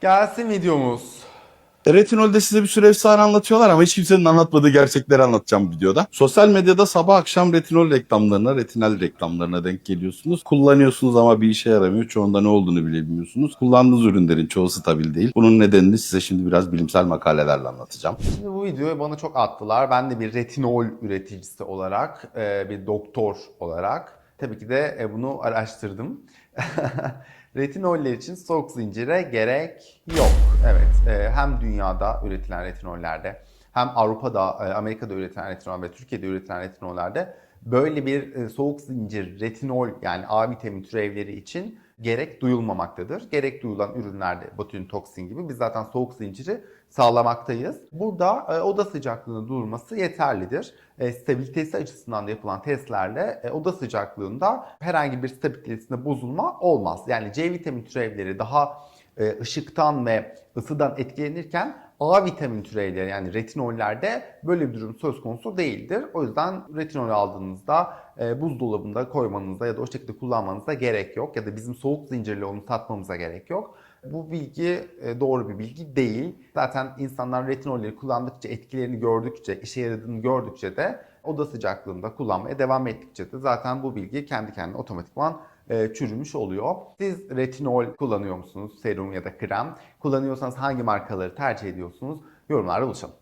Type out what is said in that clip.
Gelsin videomuz. Retinol'de size bir sürü efsane anlatıyorlar ama hiç kimsenin anlatmadığı gerçekleri anlatacağım videoda. Sosyal medyada sabah akşam retinol reklamlarına, retinal reklamlarına denk geliyorsunuz. Kullanıyorsunuz ama bir işe yaramıyor. Çoğunda ne olduğunu bile bilmiyorsunuz. Kullandığınız ürünlerin çoğu stabil değil. Bunun nedenini size şimdi biraz bilimsel makalelerle anlatacağım. Şimdi bu videoyu bana çok attılar. Ben de bir retinol üreticisi olarak, e, bir doktor olarak tabii ki de e, bunu araştırdım. Retinoller için soğuk zincire gerek yok. Evet, e, hem dünyada üretilen retinollerde hem Avrupa'da, e, Amerika'da üretilen retinol ve Türkiye'de üretilen retinollerde böyle bir e, soğuk zincir retinol yani A vitamini türevleri için gerek duyulmamaktadır. Gerek duyulan ürünlerde botulin toksin gibi biz zaten soğuk zinciri sağlamaktayız. Burada e, oda sıcaklığında durması yeterlidir. E, stabilitesi açısından da yapılan testlerle e, oda sıcaklığında herhangi bir stabilitesinde bozulma olmaz. Yani C vitamin türevleri daha e, ışıktan ve ısıdan etkilenirken A vitamin türevleri yani retinollerde böyle bir durum söz konusu değildir. O yüzden retinol aldığınızda e, buzdolabında koymanıza ya da o şekilde kullanmanıza gerek yok. Ya da bizim soğuk zincirle onu satmamıza gerek yok. Bu bilgi e, doğru bir bilgi değil. Zaten insanlar retinolleri kullandıkça, etkilerini gördükçe, işe yaradığını gördükçe de oda sıcaklığında kullanmaya devam ettikçe de zaten bu bilgi kendi kendine otomatikman e, çürümüş oluyor. Siz retinol kullanıyor musunuz? Serum ya da krem. Kullanıyorsanız hangi markaları tercih ediyorsunuz? Yorumlarda buluşalım.